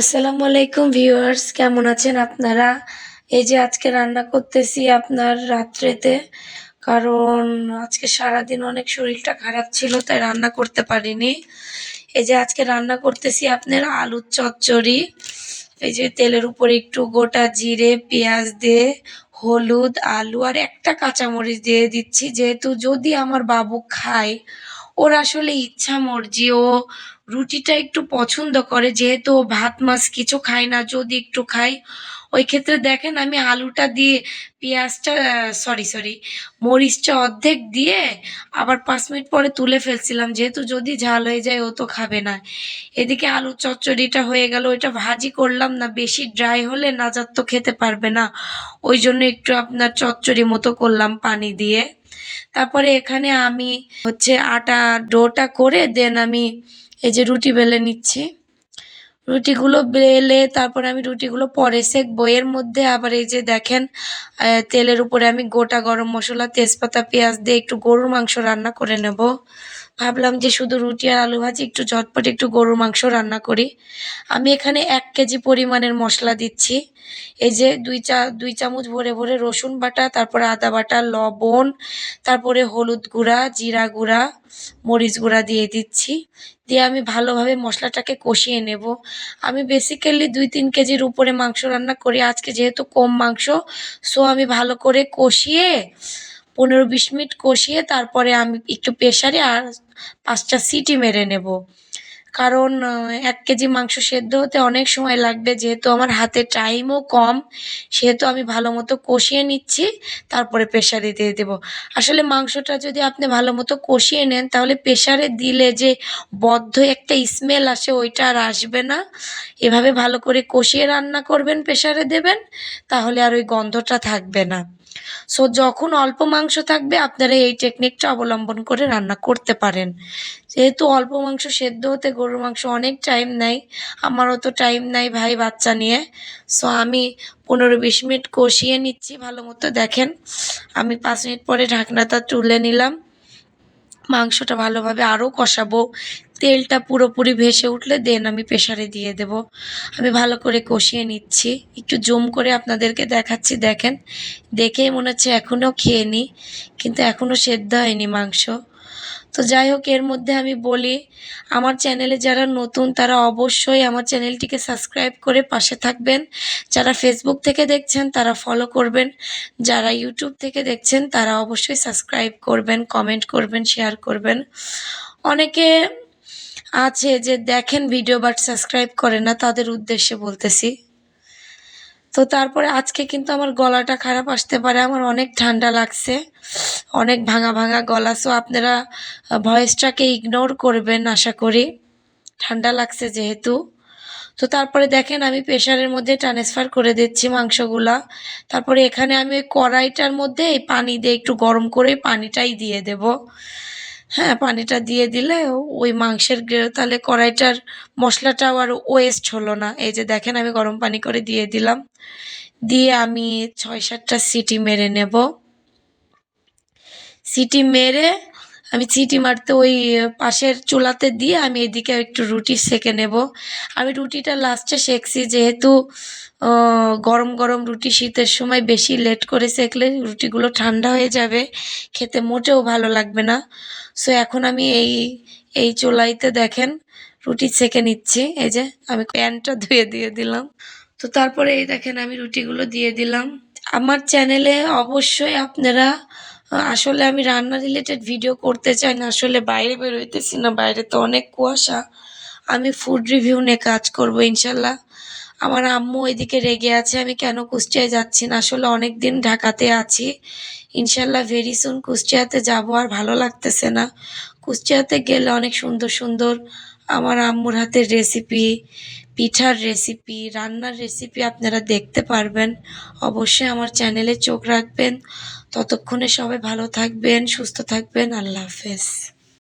আসসালামু আলাইকুম ভিউয়ার্স, কেমন আছেন আপনারা? এই যে আজকে রান্না করতেছি আপনার রাত্রেতে, কারণ আজকে সারাদিন অনেক শরীরটা খারাপ ছিল, তাই রান্না করতে পারিনি। এই যে আজকে রান্না করতেছি আপনার আলুর চচ্চড়ি, এই যে তেলের উপর একটু গোটা জিরে, পেঁয়াজ দিয়ে, হলুদ, আলু, আর একটা কাঁচামরিচ দিয়ে দিচ্ছি। যেহেতু যদি আমার বাবু খায় ওর আসলে ইচ্ছা মর্জি, ও রুটিটা একটু পছন্দ করে, যেহেতু ও ভাত, মাছ কিছু খায় না, যদি একটু খায়। ওই ক্ষেত্রে দেখেন আমি আলুটা দিয়ে পেঁয়াজটা সরি সরি মরিচটা অর্ধেক দিয়ে আবার পাঁচ মিনিট পরে তুলে ফেলছিলাম, যেহেতু যদি ঝাল হয়ে যায় ও তো খাবে না। এদিকে আলু চচ্চড়িটা হয়ে গেল, ওইটা ভাজি করলাম না, বেশি ড্রাই হলে নাজার তো খেতে পারবে না। ওই জন্য একটু আপনার চচ্চড়ি মতো করলাম পানি দিয়ে। তারপরে এখানে আমি হচ্ছে আটা ডোটা করে দেন আমি এই যে রুটি বেলে নিচ্ছি। রুটিগুলো বেলে তারপর আমি রুটিগুলো পরে সেকবো। বইয়ের মধ্যে আবার এই যে দেখেন তেলের উপরে আমি গোটা গরম মশলা, তেজপাতা, পেঁয়াজ দিয়ে একটু গরুর মাংস রান্না করে নেব। ভাবলাম যে শুধু রুটি আর আলু ভাজি, একটু ঝটপট একটু গরুর মাংস রান্না করি। আমি এখানে এক কেজি পরিমাণের মশলা দিচ্ছি। এই যে দুই চা, দুই চামচ ভরে ভরে রসুন বাটা, তারপরে আদা বাটা, লবণ, তারপরে হলুদ গুঁড়া, জিরা গুঁড়া, মরিচ গুঁড়া দিয়ে দিচ্ছি। দিয়ে আমি ভালোভাবে মশলাটাকে কষিয়ে নেব। আমি বেসিক্যালি দুই তিন কেজির উপরে মাংস রান্না করি। আজকে যেহেতু কম মাংস সো আমি ভালো করে কষিয়ে পনেরো বিশ মিনিট কষিয়ে তারপরে আমি একটু প্রেশারে আর পাঁচটা সিটি মেরে নেব। কারণ এক কেজি মাংস সেদ্ধ হতে অনেক সময় লাগবে, যেহেতু আমার হাতে টাইমও কম, সেহেতু আমি ভালো মতো কষিয়ে নিচ্ছি, তারপরে প্রেশারে দিয়ে দেবো। আসলে মাংসটা যদি আপনি ভালো মতো কষিয়ে নেন, তাহলে প্রেশারে দিলে যে বদ্ধ একটা স্মেল আসে, ওইটা আর আসবে না। এভাবে ভালো করে কষিয়ে রান্না করবেন প্রেশারে দেবেন, তাহলে আর ওই গন্ধটা থাকবে না। সো যখন অল্প মাংস থাকবে, আপনারা এই টেকনিকটা অবলম্বন করে রান্না করতে পারেন। যেহেতু অল্প মাংস সেদ্ধ হতে গরুর মাংস অনেক টাইম নেয়, আমারও তো টাইম নাই ভাই বাচ্চা নিয়ে। সো আমি পনেরো বিশ মিনিট কষিয়ে নিচ্ছি, ভালো মতো দেখেন। আমি পাঁচ মিনিট পরে ঢাকনাটা তুলে নিলাম। মাংসটা ভালোভাবে আরও কষাবো। তেলটা পুরোপুরি ভেসে উঠলে দেন আমি প্রেশারে দিয়ে দেব। আমি ভালো করে কষিয়ে নিচ্ছি। একটু জুম করে আপনাদেরকে দেখাচ্ছি, দেখেন। দেখেই মনে হচ্ছে এখনও খেয়ে নিই কিন্তু এখনও সেদ্ধ হয়নি মাংস। তো যাই হোক, এর মধ্যে আমি বলি, আমার চ্যানেলে যারা নতুন, তারা অবশ্যই আমার চ্যানেলটিকে সাবস্ক্রাইব করে পাশে থাকবেন। যারা ফেসবুক থেকে দেখছেন, তারা ফলো করবেন। যারা ইউটিউব থেকে দেখছেন, তারা অবশ্যই সাবস্ক্রাইব করবেন কমেন্ট করবেন শেয়ার করবেন। অনেকে আছে যে দেখেন ভিডিও বাট সাবস্ক্রাইব করে না, তাদের উদ্দেশ্যে বলতেছি। তো তারপরে আজকে কিন্তু আমার গলাটা খারাপ আসতে পারে, আমার অনেক ঠান্ডা লাগছে, অনেক ভাঙা ভাঙা গলা সো আপনারা ভয়েসটাকে ইগনোর করবেন আশা করি। ঠান্ডা লাগছে যেহেতু। তো তারপরে দেখেন আমি প্রেশারের মধ্যে ট্রান্সফার করে দিচ্ছি মাংসগুলা। তারপরে এখানে আমি ওই কড়াইটার মধ্যে পানি দিয়ে একটু গরম করে পানিটাই দিয়ে দেব। হ্যাঁ পানিটা দিয়ে দিলে ওই মাংসের তাহলে কড়াইটার মশলাটাও আর ওয়েস্ট হলো না। এই যে দেখেন, আমি গরম পানি করে দিয়ে দিলাম। দিয়ে আমি ছয় সাতটা সিটি মেরে নেব। সিটি মেরে আমি সিটি মারতে ওই পাশের চুলাতে দিয়ে আমি এদিকে একটু রুটি সেকে নেব। আমি রুটিটা লাস্টে সেকছি, যেহেতু গরম গরম রুটি শীতের সময় বেশি লেট করে সেকলে রুটিগুলো ঠান্ডা হয়ে যাবে। খেতে মোটেও ভালো লাগবে না। সো এখন আমি এই এই চুলাইতে দেখেন, রুটি সেকে নিচ্ছি। এই যে, আমি প্যানটা ধুয়ে দিয়ে দিলাম। তো তারপরে এই দেখেন আমি রুটিগুলো দিয়ে দিলাম। আমার চ্যানেলে অবশ্যই আপনারা আসলে আমি রান্না রিলেটেড ভিডিও করতে চাই না, আসলে বাইরে বেরোইতেছি না, বাইরে তো অনেক কুয়াশা। আমি ফুড রিভিউ নিয়ে কাজ করব ইনশাল্লাহ। আমার আম্মু এদিকে রেগে আছে, আমি কেন কুষ্টিয়ায় যাচ্ছি না? আসলে অনেক দিন ঢাকাতে আছি। ইনশাল্লাহ ভেরি সুন কুষ্টিয়াতে যাব, আর ভালো লাগতেছে না। কুষ্টিয়াতে গেলে অনেক সুন্দর সুন্দর আমার আম্মুর হাতের রেসিপি পিঠার রেসিপি রান্নার রেসিপি আপনারা দেখতে পারবেন। অবশ্যই আমার চ্যানেলে চোখ রাখবেন। ততক্ষণে সবাই ভালো থাকবেন, সুস্থ থাকবেন। আল্লাহ হাফেজ।